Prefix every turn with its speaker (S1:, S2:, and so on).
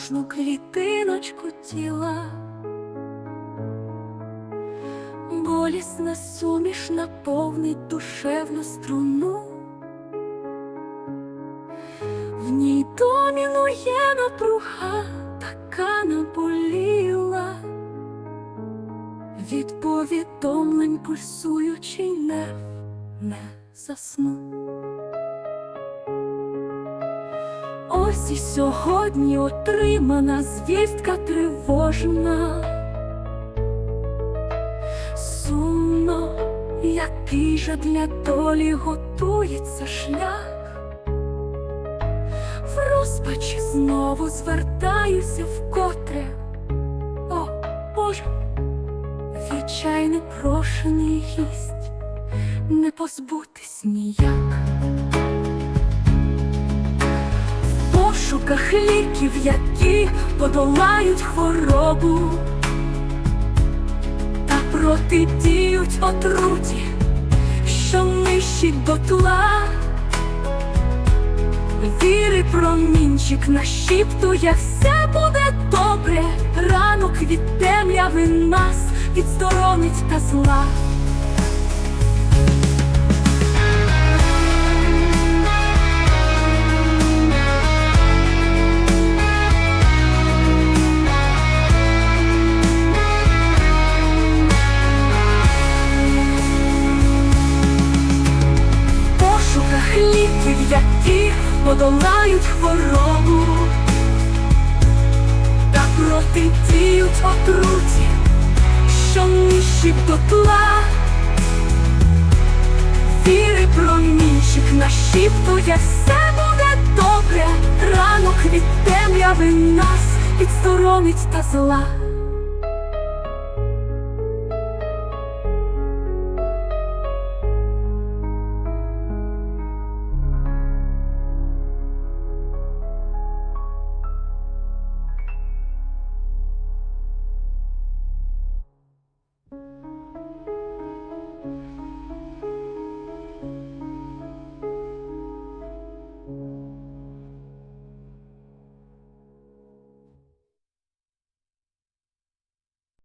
S1: кожну клітиночку тіла. Болісна суміш наповнить душевну струну. В ній домінує напруга, така наболіла. Від повідомлень пульсуючий нерв не засну. Ось і сьогодні отримана звістка тривожна. Сумно, який же для долі готується шлях. В розпачі знову звертаюся вкотре. О, Боже, відчай непрошений гість, не позбутись ніяк. Пошуках ліків, які подолають хворобу та протидіють отруті, що нищить дотла. Віри промінчик нашіптує, все буде добре. Ранок від темряви нас відсторонить та зла. Подолають хворобу та протидіють отруті, що нищить дотла. Віри промінчик нашіптує, все буде добре. Ранок від темряви нас відсторонить та зла.